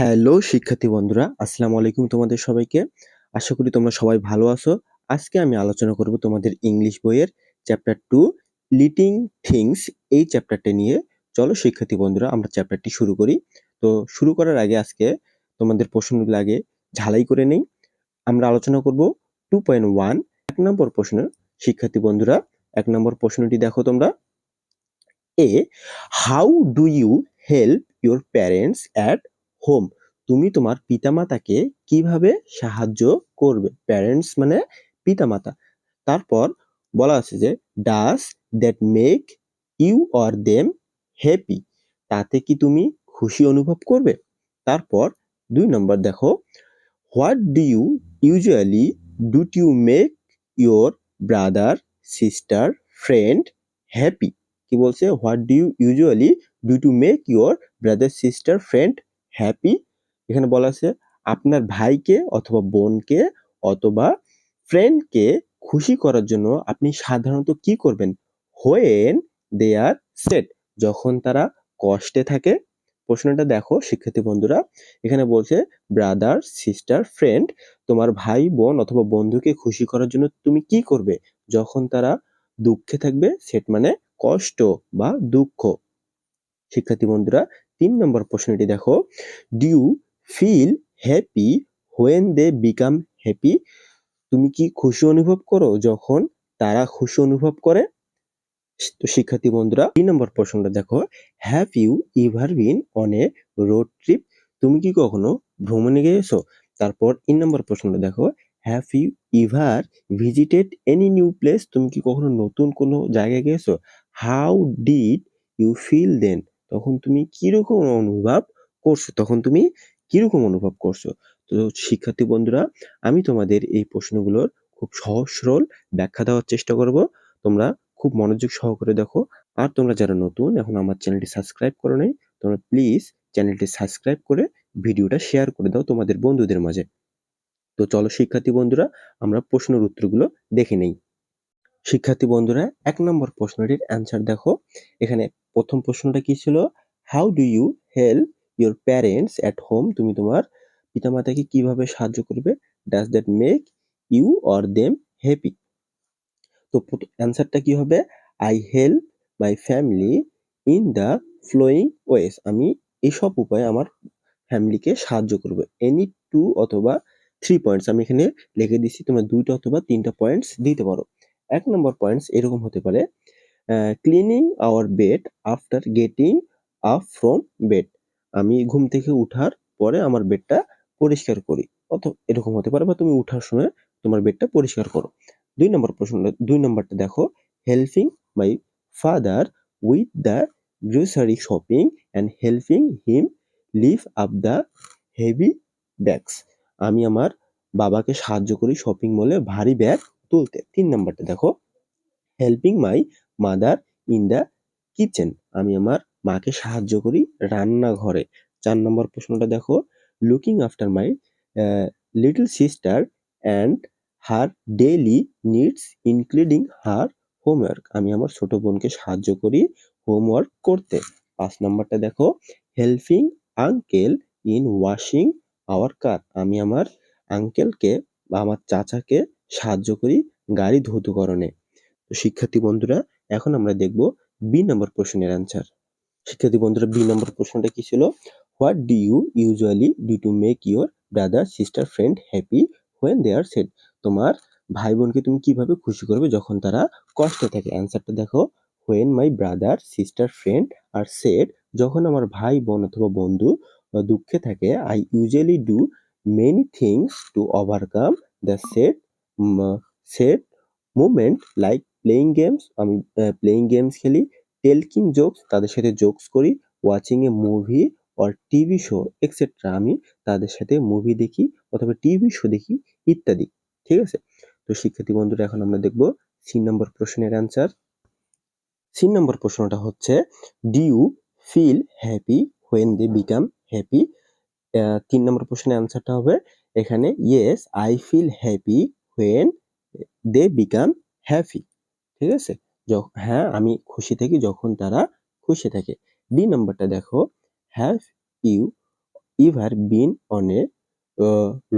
Hello শিক্ষার্থী বন্ধুরা, আসসালামু আলাইকুম তোমাদের সবাইকে। আশা করি তোমরা সবাই ভালো আছো। আজকে আমি আলোচনা করব তোমাদের ইংলিশ বইয়ের চ্যাপ্টার টু, লিটিং থিংস, এই চ্যাপ্টারটা নিয়ে। চলো শিক্ষার্থী বন্ধুরা, আমরা চ্যাপ্টারটি শুরু করি। তো শুরু করার আগে আজকে তোমাদের প্রশ্নগুলো আগে ঝালাই করে নেই। আমরা আলোচনা করব টু পয়েন্ট ওয়ান, এক নম্বর প্রশ্ন শিক্ষার্থী বন্ধুরা, এক নম্বর প্রশ্নটি দেখো তোমরা। A, how do you help your parents at home. তুমি তোমার পিতামাতাকে কীভাবে সাহায্য করবে? প্যারেন্টস মানে পিতামাতা। তারপর বলা আছে যে does that make you or them happy তাতে কি তুমি খুশি অনুভব করবে? তারপর দুই নম্বর দেখো what do you usually do you make your brother sister friend happy কি বলছে? What do you usually do to make your brother sister friend happy এখানে বলা আছে আপনার ভাইকে অথবা বোনকে অথবা ফ্রেন্ডকে খুশি করার জন্য আপনি সাধারণত কি করবেন? হোয়েন দে আর সেট যখন তারা কষ্টে থাকে। প্রশ্নটা দেখো, শিক্ষার্থী বন্ধুরা, এখানে বলছে ব্রাদার সিস্টার ফ্রেন্ড তোমার ভাই, বোন অথবা বন্ধুকে খুশি করার জন্য তুমি কি করবে? যখন তারা দুঃখে থাকবে সেট মানে কষ্ট বা দুঃখ। শিক্ষার্থী বন্ধুরা তিন নম্বর প্রশ্নটি দেখো। Do you feel happy when they become happy তুমি কি খুশি অনুভব করো যখন তারা খুশি অনুভব করে? তো শিক্ষার্থী বন্ধুরা, তিন নম্বর প্রশ্নটা দেখো। Have you ever been on a road trip তুমি কি কখনো ভ্রমণে গিয়েছো? তারপর তিন নম্বর প্রশ্নটা দেখো। Have you ever visited any new place তুমি কি কখনো নতুন কোনো জায়গায় গিয়েছো? How did you feel then তখন তুমি কীরকম অনুভব করছ? তখন তুমি কীরকম অনুভব করছ? তো শিক্ষার্থী বন্ধুরা, আমি তোমাদের এই প্রশ্নগুলোর খুব সহজ, সরল ব্যাখ্যা দেওয়ার চেষ্টা করব। তোমরা খুব মনোযোগ সহকারে দেখো। আর তোমরা যারা নতুন, এখন আমার চ্যানেলটি সাবস্ক্রাইব করো নাই, তোমরা প্লিজ চ্যানেলটি সাবস্ক্রাইব করে ভিডিওটা শেয়ার করে দাও তোমাদের বন্ধুদের মাঝে। তো চলো শিক্ষার্থী বন্ধুরা, আমরা প্রশ্নের উত্তরগুলো দেখে নেই। শিক্ষার্থী বন্ধুরা, এক নম্বর প্রশ্নটির অ্যান্সার দেখো। এখানে প্রথম প্রশ্নটা কি ছিল? How do you help your parents at home তুমি তোমার পিতামাতাকে কীভাবে সাহায্য করবে? Does that make you or them happy তো অ্যান্সারটা কি হবে? I help my family in the following ways আমি এসব উপায়ে আমার ফ্যামিলিকে সাহায্য করব। এনি টু অথবা থ্রি পয়েন্টস আমি এখানে লিখে দিচ্ছি তোমরা দুইটা অথবা তিনটা পয়েন্টস দিতে পারো। এক নম্বর পয়েন্টস এরকম হতে পারে। Cleaning our bed after getting up from bed আমি ঘুম থেকে উঠার পরে আমার বেডটা পরিষ্কার করি। অত এরকম হতে পারে বা তুমি উঠার সময় তোমার বেডটা পরিষ্কার করো। দুই নম্বর প্রশ্নটা দুই নম্বরটা দেখো। Helping my father with the grocery shopping and helping him leave up the heavy bags আমি আমার বাবাকে সাহায্য করি শপিং মলে ভারী ব্যাগ তুলতে। তিন নম্বরটা দেখো। Helping my mother in the kitchen আমি আমার মাকে সাহায্য করি রান্নাঘরে। চার নম্বর প্রশ্নটা দেখো। Looking after my little sister and her daily needs including her homework আমি আমার ছোট বোনকে সাহায্য করি হোমওয়ার্ক করতে। পাঁচ নম্বরটা দেখো। Helping uncle in washing our car আমি আমার আঙ্কেলকে বা আমার চাচাকে সাহায্য করি গাড়ি ধৌতকরণে। তো শিক্ষার্থী বন্ধুরা, এখন আমরা দেখব বি নম্বর প্রশ্নের অ্যান্সার শিক্ষার্থী বন্ধুরা বি নম্বর প্রশ্নটা কি ছিল? What do you usually do to make your brother sister friend happy when they are sad তোমার ভাই বোনকে তুমি কীভাবে খুশি করবে যখন তারা কষ্টে থাকে? অ্যান্সারটা দেখো। When my brother sister friend are sad যখন আমার ভাই বোন অথবা বন্ধু দুঃখে থাকে I usually do many things to overcome the sad sad movement like playing games আমি প্লেয়িং গেমস খেলি। টেলকিং জোকস তাদের সাথে জোকস করি। Watching a movie or TV show etcetera আমি তাদের সাথে মুভি দেখি অথবা টিভি শো দেখি, ইত্যাদি। ঠিক আছে? তো শিক্ষার্থী বন্ধুরা, এখন আমরা দেখব সি নম্বর প্রশ্নের অ্যান্সার সি নম্বর প্রশ্নটা হচ্ছে do you feel happy when they become happy তিন নম্বর প্রশ্নের অ্যান্সারটা হবে, এখানে yes I feel happy when they become happy ঠিক আছে? হ্যাঁ আমি খুশি থাকি যখন তারা খুশি থাকে। ডি নাম্বারটা দেখো। Have you ever been on a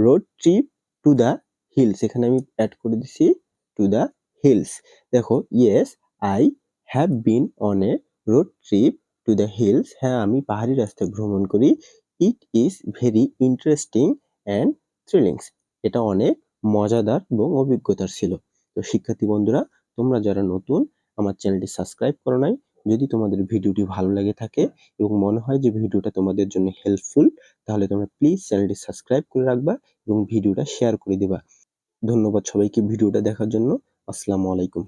road trip to the hills এখানে আমি অ্যাড করে দিছি টু দ্য হিলস দেখো yes I have been on a road trip to the hills হ্যাঁ আমি পাহাড়ি রাস্তায় ভ্রমণ করি। It is very interesting and thrillings এটা অনেক মজাদার এবং অভিজ্ঞতার ছিল। তো শিক্ষার্থী বন্ধুরা তোমরা যারা নতুন, আমার চ্যানেলটি সাবস্ক্রাইব করো নাই। যদি তোমাদের ভিডিওটি ভালো লাগে থাকে এবং মনে হয় যে ভিডিওটা তোমাদের জন্য হেল্পফুল তাহলে তোমরা প্লিজ চ্যানেলটি সাবস্ক্রাইব করে রাখবা এবং ভিডিওটা শেয়ার করে দেবা। ধন্যবাদ সবাইকে ভিডিওটা দেখার জন্য। আসসালামু আলাইকুম।